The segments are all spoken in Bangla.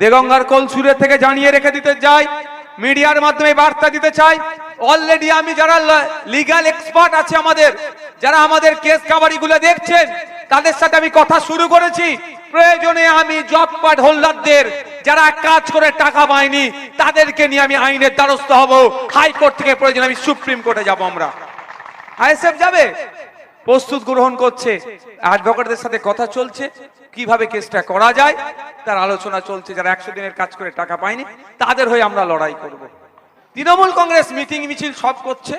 দেগঙ্গার কোল কলসুরে থেকে জানিয়ে রেখে দিতে যাই মিডিয়ার মাধ্যমে বার্তা দিতে চাই। অলরেডি আমি যারা লিগ্যাল এক্সপার্ট আছে আমাদের, যারা আমাদের কেস কাবারিগুলো দেখছেন, তাদের সাথে আমি কথা শুরু করেছি। প্রয়োজনে আমি জব কার্ড হোল্ডারদের, যারা কাজ করে টাকা পায়নি, তাদেরকে নিয়ে আমি আইনের দ্বারস্থ হব। হাইকোর্ট থেকে প্রয়োজনে আমি সুপ্রিম কোর্টে যাব আমরা। আইএসএফ যাবে? প্রস্তুত গ্রহণ করছে। অ্যাডভোকেটদের সাথে কথা চলছে। কীভাবে কেসটা করা যায়, তার আলোচনা চলছে। যারা একশো দিনের কাজ করে টাকা পায়নি, তাদের হয়ে আমরা লড়াই করব। তৃণমূল কংগ্রেস মিটিং মিছিল সব করছে।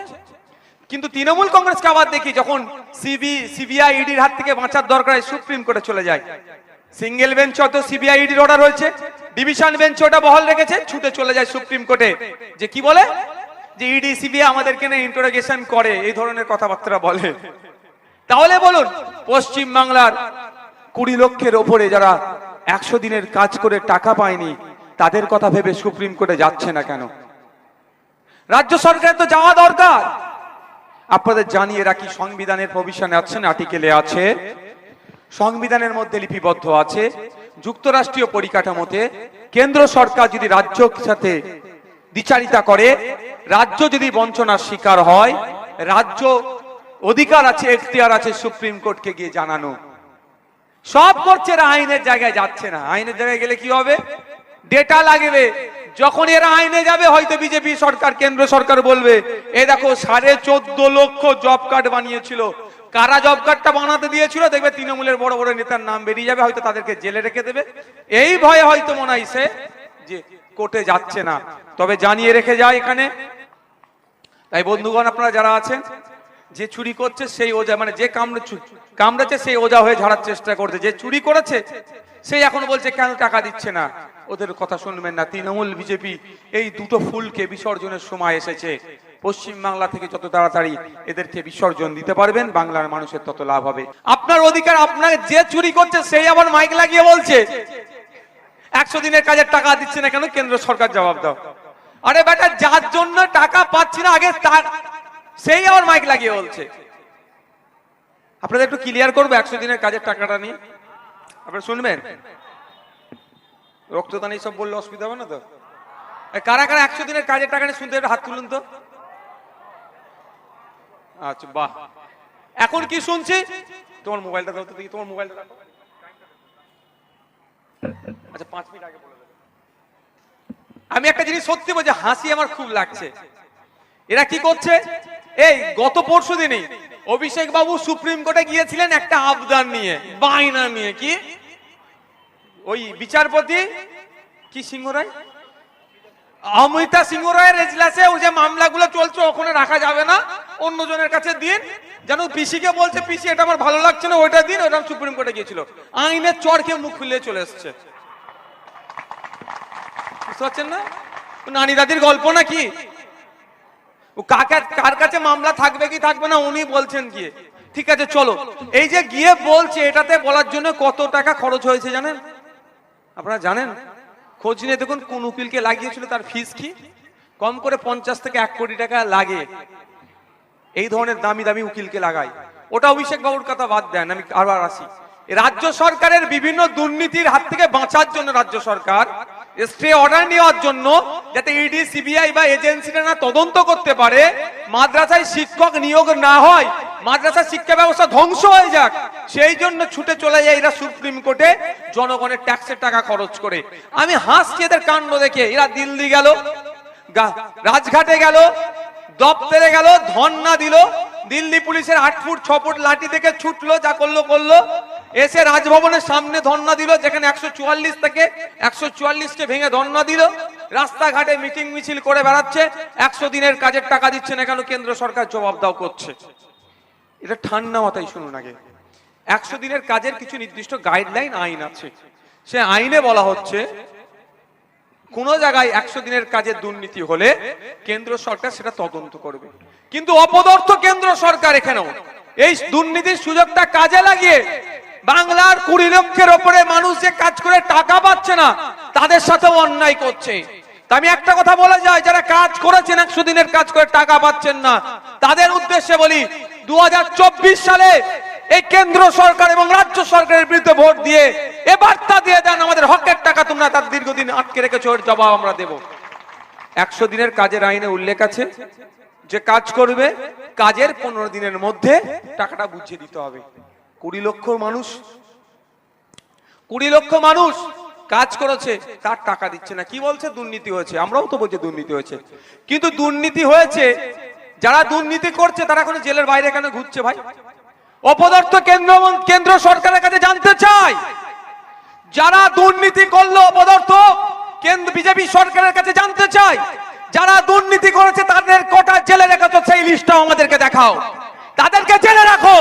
কিন্তু তৃণমূল কংগ্রেসকে আবার দেখি যখন সিবি সিবিআই ইডির হাত থেকে বাঁচার দরকার সুপ্রিম কোর্টে চলে যায়। সিঙ্গেল বেঞ্চ তো সিবিআই ইডির অর্ডার হয়েছে। ডিভিশন বেঞ্চ ওটা বহাল রেখেছে, ছুটে চলে যায় সুপ্রিম কোর্টে যে কি বলে? যে ইডি সিবিআই আমাদেরকে নিয়ে ইন্টারোগেশন করে, এই ধরনের কথাবার্তা বলে। তাহলে বলুন, পশ্চিম বাংলার কুড়ি লক্ষের ওপরে যারা একশো দিনের কাজ করে টাকা পায়নি, তাদের কথা ভেবে সুপ্রিম কোর্টে যাচ্ছে না কেন? রাজ্য সরকারের তো যাওয়া দরকার। আপনাদের জানিয়ে রাখি, সংবিধানের প্রভিশনে আছেন আর্টিকেলে আছে। সংবিধানের মধ্যে লিপিবদ্ধ আছে। যুক্তরাষ্ট্রীয় পরিকাঠামোতে কেন্দ্র সরকার যদি রাজ্য সাথে দ্বিচারিতা করে, রাজ্য যদি বঞ্চনার শিকার হয়, রাজ্য অধিকার আছে, এখতিয়ার আছে সুপ্রিম কোর্টকে গিয়ে জানানো। সব করছে এরা, আইনের জায়গায় যাচ্ছে না। আইনের জায়গায় গেলে কি হবে? ডেটা লাগবে। যখন এরা আইনে যাবে, হয়তো বিজেপি সরকার, কেন্দ্র সরকার বলবে, এ দেখো, সাড়ে চোদ্দ লক্ষ জব কার্ড বানিয়েছিল। কারা জব কার্ডটা বানাতে দিয়েছিল? দেখবে তৃণমূলের বড় বড় নেতার নাম বেরিয়ে যাবে, হয়তো তাদেরকে জেলে রেখে দেবে। এই ভয়ে হয়তো মনে হয় সে যে কোর্টে যাচ্ছে না। তবে জানিয়ে রেখে যায় এখানে। তাই বন্ধুগণ, আপনারা যারা আছেন যে চুরি করছে সেই ওজা মানে যে কামড়ে কামড়েছে সেই ওজা হয়ে ঝাড়ার চেষ্টা করছে। যে চুরি করেছে সেই এখন বলছে, কেন টাকা দিচ্ছে না? ওদের কথা শুনবেন না। তৃণমূল বিজেপি এই দুটো ফুলকে বিসর্জনের সময় এসেছে। পশ্চিম বাংলা থেকে যত তাড়াতাড়ি এদেরকে বিসর্জন দিতে পারবেন, বাংলার মানুষের তত লাভ হবে। আপনার অধিকার আপনার যে চুরি করছে সেই আবার মাইক লাগিয়ে বলছে, একশো দিনের কাজের টাকা দিচ্ছে না কেন? কেন্দ্র সরকার জবাব দাও। আরে বেটা, যার জন্য টাকা পাচ্ছি না, আগে তার সেই আবার মাইক লাগিয়ে বলছে। আপনাদের একটু ক্লিয়ার করব, একশো দিনের কাজের টাকাটা নিয়ে। আপনারা শুনবেন? রক্তদান এইসব বললে অসুবিধা হবে না তো? কারা কারা একশো দিনের কাজের টাকা নিয়ে শুনতে হাত তুলুন তো। আচ্ছা বাহ। এখন কি শুনছি? তোমার মোবাইলটা দাও তো দেখি, তোমার মোবাইলটা আচ্ছা পাঁচ মিনিট আগে আমি একটা জিনিস সত্যি বলছি, হাসি আমার খুব লাগছে। এরা কি করছে? এই, গত পরশু দিনই অভিষেক বাবু সুপ্রিম কোর্টে গিয়েছিলেন একটা আবদান নিয়ে, বায়না নিয়ে, কি? ওই বিচারপতি, কি সিংহ রায়? অমিতা সিংহ রায়ের এজলাসে ওই যে মামলাগুলো চলছে, ওখানে রাখা যাবে না। অন্যজনের কাছে দিন। যেন পিসিকে বলছে, পিসি, এটা আমার ভালো লাগছে না, ওইটা দিন। ওটা সুপ্রিম কোর্টে গিয়েছিল। আইনের চরকে মুখ খুলে চলে এসছে। বুঝতে পারছেন না? নানি দাদির গল্প নাকি? ও কাকে কার কাছে মামলা থাকবে কি থাকবে না উনি বলছেন গিয়ে। ঠিক আছে, চলো। এই যে গিয়ে বলছে, এটাতে বলার জন্য কত টাকা খরচ হয়েছে জানেন? আপনারা জানেন? খোঁজ নিয়ে দেখুন কোন উকিলকে লাগিয়েছিল, তার ফিস কি? কম করে পঞ্চাশ থেকে এক কোটি টাকা লাগে। এই ধরনের দামি দামি উকিলকে লাগায়। ওটা অভিষেক বাবুর কথা বাদ দেন, আমি আবার আসি। রাজ্য সরকারের বিভিন্ন দুর্নীতির হাত থেকে বাঁচার জন্য রাজ্য সরকার স্টে অর্ডার নেওয়ার জন্য যাতে ইডি সিবিআই বা এজেন্সিরা না তদন্ত করতে পারে, মাদ্রাসায় শিক্ষক নিয়োগ না হয় মাদ্রাসা শিক্ষা ব্যবস্থা ধ্বংস হয়ে যাক। সেই জন্য ছুটে চলে যায় এরা সুপ্রিম কোর্টে, জনগণের ট্যাক্সের টাকা খরচ করে। আমি হাসছি এদের কাণ্ড দেখে, এরা দিল্লি গেল রাজঘাটে গেল, দপ্তরে গেল, ধর্ণা দিল, দিল্লি পুলিশের আট ফুট, ছ ফুট লাঠি থেকে ছুটলো, যা করল করল। এসে রাজভবনের সামনে ধর্ণা দিল, যেখানে একশো চুয়াল্লিশ থেকে একশো চুয়াল্লিশকে ভেঙে ধর্ণা দিল। রাস্তাঘাটে মিটিং মিছিল করে বেড়াচ্ছে, একশো দিনের কাজের টাকা দিচ্ছে না কেন কেন্দ্র সরকার, জবাব দাও করছে। এটা ঠান্ডা মাথায় শুনুন আগে। একশো দিনের কাজের কিছু নির্দিষ্ট গাইডলাইন আইন আছে। সে আইনে বলা হচ্ছে, কোন জায়গায় একশো দিনের কাজের দুর্নীতি হলে কেন্দ্র সরকার সেটা তদন্ত করবে। কিন্তু অপদর্থ কেন্দ্র সরকার এখানেও, এই দুর্নীতির সুযোগটা কাজে লাগিয়ে বাংলার কুড়ি লক্ষের ওপরে মানুষ যে কাজ করে টাকা পাচ্ছে না, তাদের সাথেও অন্যায় করছে। আমি একটা কথা বলে যাই, যারা কাজ করেছেন একশো দিনের কাজ করে টাকা পাচ্ছেন না, তাদের উদ্দেশ্যে বলি দু সালে এই কেন্দ্র সরকার এবং রাজ্য সরকারের বিরুদ্ধে ভোট দিয়ে এ বার্তা দিয়ে দেন, আমাদের হকের টাকা তোমরা তার দীর্ঘদিন আটকে রেখেছো, এর জবাব আমরা দেব। একশো দিনের কাজের আইনে উল্লেখ আছে যে কাজ করবে, কাজের পনেরো দিনের মধ্যে টাকাটা বুঝিয়ে দিতে হবে। কুড়ি লক্ষ মানুষ? কুড়ি লক্ষ মানুষ কাজ করেছে, তার টাকা দিচ্ছে না। কি বলছে? দুর্নীতি হয়েছে। আমরাও তো বলছি দুর্নীতি হয়েছে। কিন্তু দুর্নীতি হয়েছে, যারা দুর্নীতি করছে, তারা এখন জেলের বাইরে কেন ঘুরছে ভাই? অপদার্থ কেন্দ্র কেন্দ্র সরকারের কাছে জানতে চাই। যারা দুর্নীতি করল অপদার্থ, কেন্দ্র বিজেপি সরকারের কাছে জানতে চাই। যারা দুর্নীতি করেছে, তাদের কোটা জেলে রেখেছো, সেই লিস্টটাও আমাদেরকে দেখাও। তাদেরকে জেলে রাখো।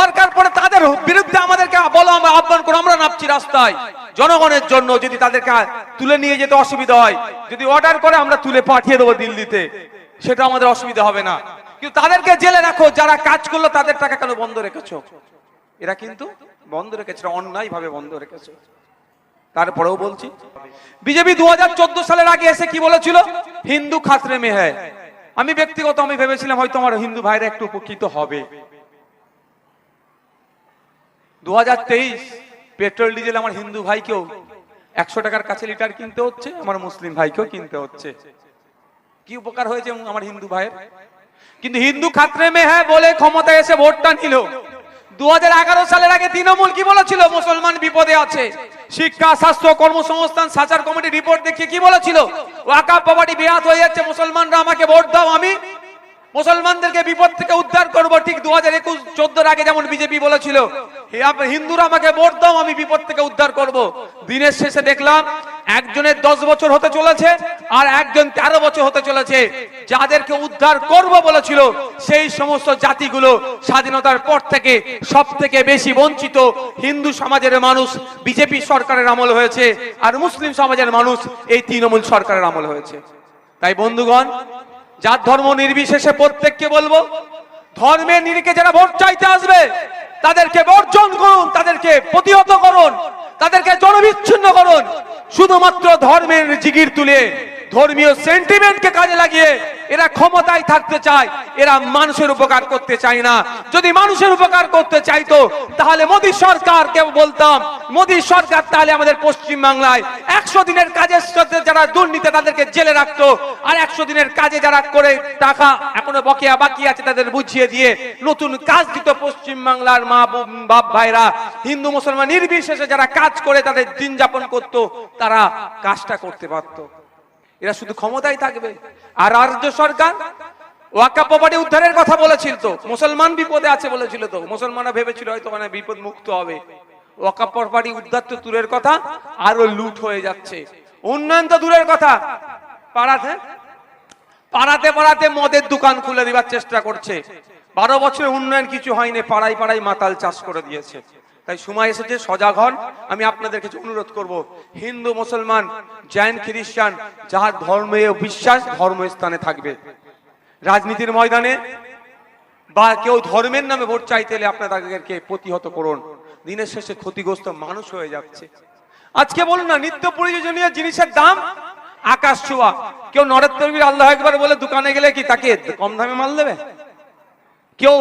দরকার পড়ে তাদের বিরুদ্ধে আমাদেরকে বলো, আমরা আহ্বান করো, আমরা নামছি রাস্তায়। জনগণের জন্য যদি তাদেরকে তুলে নিয়ে যেতে অসুবিধা হয়, যদি অর্ডার করে আমরা তুলে পাঠিয়ে দেবো দিল্লিতে, সেটা আমাদের অসুবিধা হবে না। কিন্তু তাদেরকে জেলে রাখো, যারা কাজ করল তাদের টাকা কেন বন্ধ রেখেছো? এরা কিন্তু বন্ধ রেখেছে অন্যায় ভাবে বন্ধ রেখেছে। তারপরেও বলছি, বিজেপি দু হাজার চোদ্দ সালের আগে এসে কি বলেছিল? হিন্দু খাতরে মে হ্যায় আমি ব্যক্তিগত, আমি ভেবেছিলাম হয়তো আমার হিন্দু ভাইরা একটু উপকৃত হবে। দুহাজার তেইশ পেট্রোল ডিজেল আমার হিন্দু ভাইকেও একশো টাকার কাছে লিটার কিনতে হচ্ছে, আমার মুসলিম ভাইকেও কিনতে হচ্ছে। কি উপকার হয়েছে আমার হিন্দু ভাইয়ের? কিন্তু হিন্দু খাতরে মে হ্যাঁ বলে ক্ষমতায় এসে ভোটটা নিল। দুহাজার এগারো সালের আগে তৃণমূল কি বলেছিল? মুসলমান বিপদে আছে। শিক্ষা, স্বাস্থ্য, কর্মসংস্থান, সাচার কমিটি রিপোর্ট দেখিয়ে কি বলেছিল? ওয়াকা প্রপার্টি বিরাট হয়ে যাচ্ছে মুসলমানরা, আমাকে ভোট দাও আমি। মুসলমানদেরকে বিপদ থেকে উদ্ধার করব ঠিক দু হাজার একুশ, চোদ্দোর আগে যেমন বিজেপি বলেছিল। হিন্দুরা আমাকে ভোট দাও, আমি বিপদ থেকে উদ্ধার করব। দিনের শেষে দেখলাম একজনের দশ বছর হতে চলেছে আর একজন তেরো বছর হতে চলেছে। যাদেরকে উদ্ধার করব বলেছিল, সেই সমস্ত জাতিগুলো স্বাধীনতার পর থেকে সব থেকে বেশি বঞ্চিত হিন্দু সমাজের মানুষ, বিজেপি সরকারের আমল হয়েছে আর মুসলিম সমাজের মানুষ এই তৃণমূল সরকারের আমল হয়েছে। তাই বন্ধুগণ যার ধর্ম নির্বিশেষে প্রত্যেককে বলব ধর্মের নিরিখে যারা ভোট চাইতে আসবে, তাদেরকে বর্জন করুন, তাদেরকে প্রতিহত করুন, তাদেরকে জনবিচ্ছিন্ন করুন। শুধুমাত্র ধর্মের জিগির তুলে ধর্মীয় সেন্টিমেন্টকে কাজে লাগিয়ে এরা ক্ষমতায় থাকতে চায়, এরা মানুষের উপকার করতে চায় না। যদি মানুষের উপকার করতে চাইতো, তাহলে মোদী সরকারকে বলতাম, মোদী সরকার তাহলে আমাদের পশ্চিম বাংলায় একশো দিনের কাজের সাথে যারা দুর্নীতি তাদেরকে জেলে রাখতো, আর একশো দিনের কাজে যারা করে টাকা এখনও বকেয়া বাকি আছে তাদের বুঝিয়ে দিয়ে নতুন কাজ দিত পশ্চিম বাংলার মা বাপ ভাইরা। হিন্দু, মুসলমান নির্বিশেষে যারা কাজ করে তাদের দিন যাপন করতো, তারা কাজটা করতে পারতো। এরা শুধু ক্ষমতায় থাকবে। আর রাজ্য সরকার ওয়াকা প্রপার্টি উদ্ধারের কথা বলেছিল তো। মুসলমান বিপদে আছে বলেছিল তো। মুসলমানরা ভেবেছিল হয়তো মানে বিপদ মুক্ত হবে। ওয়াকা প্রপার্টি উদ্ধার তো দূরের কথা, আরও লুট হয়ে যাচ্ছে। উন্নয়ন তো দূরের কথা। পাড়াতে পাড়াতে পাড়াতে মদের দোকান খুলে দিবার চেষ্টা করছে। বারো বছরের উন্নয়ন কিছু হয়নি, পাড়ায় পাড়ায় মাতাল চাষ করে দিয়েছে। তাই সময় এসেছে, সজাগ হন। আমি আপনাদের কিছু অনুরোধ করব, হিন্দু, মুসলমান, জৈন, খ্রিস্টান, যাহার ধর্মে বিশ্বাস ধর্মস্থানে থাকবে। রাজনীতির ময়দানে বা কেউ ধর্মের নামে ভোট চাইতে এলে আপনারা তাদেরকে প্রতিহত করুন। দিনের শেষে ক্ষতিগ্রস্ত মানুষ হয়ে যাচ্ছে। আজকে বলুন না, নিত্য প্রয়োজনীয় জিনিসের দাম আকাশ ছোঁয়া। কেউ নরের আল্লাহ একবার বলে দোকানে গেলে কি তাকে কম দামে মাল দেবে? কেউ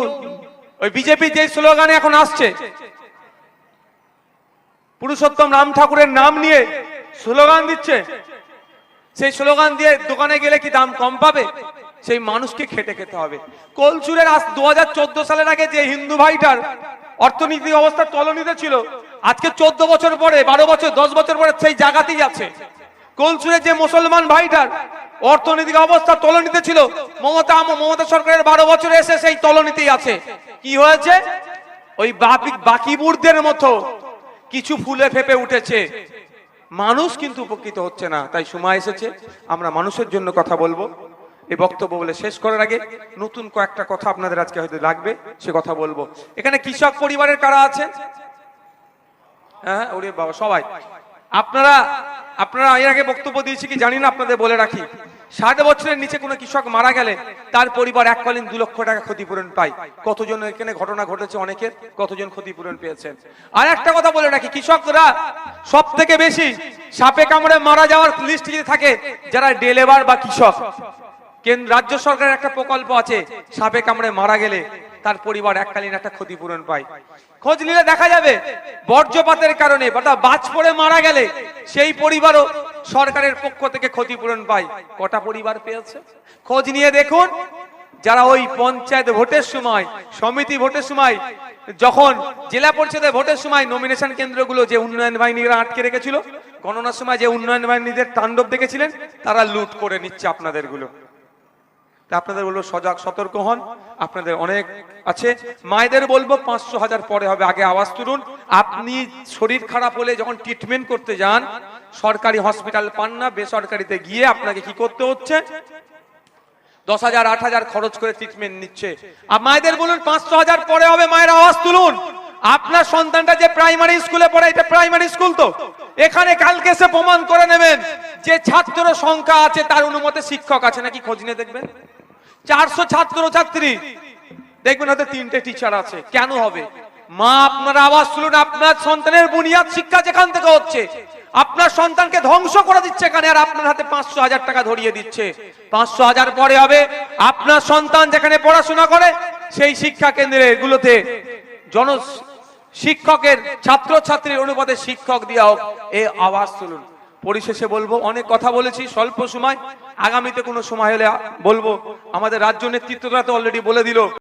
ওই বিজেপি যে স্লোগানে এখন আসছে পুরুষোত্তম রাম ঠাকুরের নাম নিয়ে স্লোগান দিচ্ছে। সেই স্লোগান দিয়ে দোকানে গেলে কি দাম কম পাবে? সেই মানুষকে খেটে খেতে হবে। কলচুরের আজ দুহাজার চোদ্দ সালের আগে যে হিন্দু ভাইটার অর্থনৈতিক অবস্থা তলনিতে ছিল, আজকে চোদ্দ বছর পরে, বারো বছর, দশ বছর পরে সেই জায়গাতেই আছে। কলচুরের যে মুসলমান ভাইটার অর্থনৈতিক অবস্থা তলনিতে ছিল, মমতা মমতা সরকারের বারো বছরে এসে সেই তলনিতেই আছে। কি হয়েছে? ওই বাকি বাকিবুরদের মতো কিছু ফুলে ফেপে উঠেছে। মানুষ কিন্তু উপকৃত হচ্ছে না, তাই সময় এসেছে। আমরা মানুষের জন্য কথা বলব। এই বক্তব্য বলে শেষ করার আগে নতুন কয়েকটা কথা আপনাদের আজকে হয়তো লাগবে, সে কথা বলব। এখানে কৃষক পরিবারের কারা আছেন হ্যাঁ ওরে বাবা, সবাই। আপনারা আপনারা এর আগে বক্তব্য দিয়েছি কি জানি না, আপনাদের বলে রাখি। ষাট বছরের নিচে কোনো কৃষক মারা গেলে তার পরিবার এককালীন দু লক্ষ টাকা ক্ষতিপূরণ পায়। কতজন এখানে ঘটনা ঘটেছে অনেকের, কতজন ক্ষতিপূরণ পেয়েছেন? আর একটা কথা বলে রাখি, কৃষকরা সব থেকে বেশি সাপে কামড়ে মারা যাওয়ার লিস্ট যদি থাকে, যারা ডেলেবার বা কৃষক, কেন্দ্র, রাজ্য সরকারের একটা প্রকল্প আছে, সাপে কামড়ে মারা গেলে তার পরিবার এককালীন একটা ক্ষতিপূরণ পায়। খোঁজ নিলে দেখা যাবে, বর্জ্যপাতের কারণে বা বাজ পড়ে মারা গেলে সেই পরিবারও সরকারের পক্ষ থেকে ক্ষতিপূরণ পায় কটা পরিবার পেয়েছে? খোঁজ নিয়ে দেখুন, যারা ওই পঞ্চায়েত ভোটের সময়, সমিতি ভোটের সময়, যখন জেলা পরিষদের ভোটের সময় নমিনেশন কেন্দ্রগুলো যে উন্নয়ন বাহিনীরা আটকে রেখেছিল, গণনার সময় যে উন্নয়ন বাহিনীদের তাণ্ডব দেখেছিলেন, তারা লুট করে নিচ্ছে আপনাদেরগুলো তা আপনাদের বলব, সজাগ, সতর্ক হন। আপনাদের অনেক আছে। মায়েদের বলব, পাঁচশো হাজার পরে হবে। আগে আওয়াজ তুলুন। আপনি শরীর খারাপ হলে যখন ট্রিটমেন্ট করতে যান সরকারি হসপিটাল পান না, বেসরকারিতে গিয়ে আপনাকে কি করতে হচ্ছে? দশ হাজার, আট হাজার খরচ করে ট্রিটমেন্ট নিচ্ছে। আর মায়েদের বলুন, পাঁচশো হাজার পরে হবে মায়ের আওয়াজ তুলুন। আপনার সন্তানটা যে প্রাইমারি স্কুলে পড়ে, এটা প্রাইমারি স্কুল তো। এখানে কালকে এসে প্রমাণ করে নেবেন যে ছাত্র সংখ্যা আছে, তার অনুমতে শিক্ষক আছে। নাকি খোঁজ নিয়ে দেখবেন? চারশো ছাত্র, ছাত্রী। দেখবেন হয়তো তিনটে টিচার আছে। কেন হবে? মা, আপনার আওয়াজ শুনুন আপনার সন্তানের বুনিয়াদ শিক্ষা যেখান থেকে হচ্ছে। আপনার সন্তানকে ধ্বংস করে দিচ্ছে এখানে, আর আপনার হাতে পাঁচশো হাজার টাকা ধরিয়ে দিচ্ছে। পাঁচশো হাজার পরে হবে, আপনার সন্তান যেখানে পড়াশোনা করে, সেই শিক্ষা কেন্দ্রে এগুলোতে জন শিক্ষকের ছাত্র ছাত্রীর অনুপাতে শিক্ষক দেওয়া হোক এই আওয়াজ তুলুন। পরিশেষে বলব, অনেক কথা বলেছি, স্বল্প সময়, আগামীতে কোনো সময় হলে বলব, আমাদের রাজ্য নেতৃত্বরা তো অলরেডি বলে দিল।